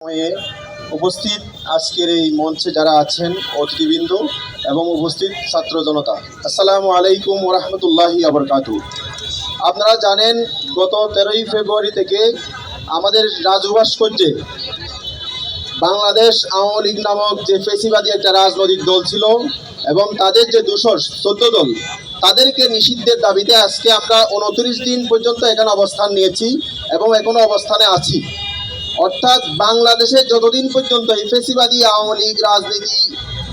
সময়ে উপস্থিত আজকের এই মঞ্চে যারা আছেন অতিথিবৃন্দ এবং উপস্থিত ছাত্র জনতা, আসসালামু আলাইকুম ওরহমতুল্লাহি আবরকাতু। আপনারা জানেন, গত তেরোই ফেব্রুয়ারি থেকে আমাদের রাজু ভাস্কর্যে বাংলাদেশ আওয়ামী লীগ নামক যে ফেসিবাদী একটা রাজনৈতিক দল ছিল এবং তাদের যে দূষর চোদ্দ দল, তাদেরকে নিষিদ্ধের দাবিতে আজকে আমরা উনত্রিশ দিন পর্যন্ত এখানে অবস্থান নিয়েছি এবং এখনও অবস্থানে আছি। অর্থাৎ বাংলাদেশে যতদিন পর্যন্ত এই ফেসিবাদী আওয়ামী লীগ রাজনীতি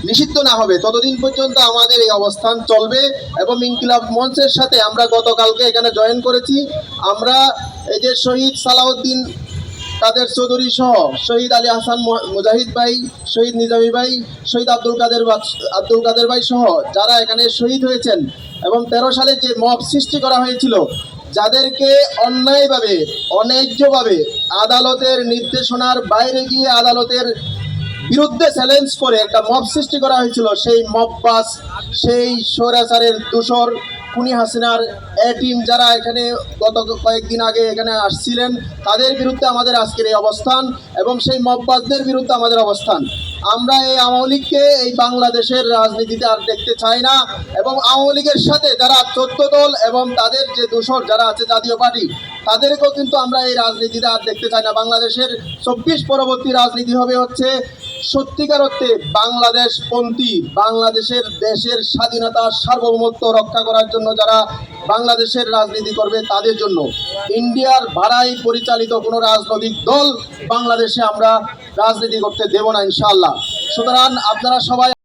নিষিদ্ধ না হবে, ততদিন পর্যন্ত আমাদের এই অবস্থান চলবে এবং ইনকিলাব মঞ্চের সাথে আমরা গতকালকে এখানে জয়েন করেছি। আমরা এই যে শহীদ সালাউদ্দিন কাদের চৌধুরী সহ শহীদ আলী হাসান মুজাহিদ ভাই, শহীদ নিজামী ভাই, শহীদ আব্দুল কাদের বাদ- আব্দুল কাদের ভাই সহ যারা এখানে শহীদ হয়েছেন এবং তেরো সালে যে মব সৃষ্টি করা হয়েছিল যাদেরকে অন্যায়ভাবে, অন্যায্যভাবে আদালতের নির্দেশনার বাইরে গিয়ে আদালতের বিরুদ্ধে চ্যালেঞ্জ করে একটা মব সৃষ্টি করা হয়েছিল, সেই মব পাস সেই স্বৈরাচারের দূষর খুনি হাসিনার এ টিম যারা এখানে গত কয়েকদিন আগে এখানে আসছিলেন, তাদের বিরুদ্ধে আমাদের আজকের এই অবস্থান এবং সেই মববাজদের বিরুদ্ধে আমাদের অবস্থান। আমরা এই আওয়ামী লীগকে এই বাংলাদেশের রাজনীতিতে আর দেখতে চাই না এবং আওয়ামী লীগের সাথে যারা চোদ্দ দল এবং তাদের যে দূষর যারা আছে জাতীয় পার্টি, তাদেরকেও কিন্তু আমরা এই রাজনীতিতে আর দেখতে চাই না। বাংলাদেশের চব্বিশ পরবর্তী রাজনীতি হবে হচ্ছে সত্যিকার অর্থে বাংলাদেশ পন্থী বাংলাদেশের দেশের স্বাধীনতা সার্বভৌমত্ব রক্ষা করার জন্য যারা বাংলাদেশের রাজনীতি করবে তাদের জন্য। ইন্ডিয়ার ভাড়ায় পরিচালিত কোনো রাজনৈতিক দল বাংলাদেশে আমরা রাজনীতি করতে দেব না ইনশাআল্লাহ। সুতরাং আপনারা সবাই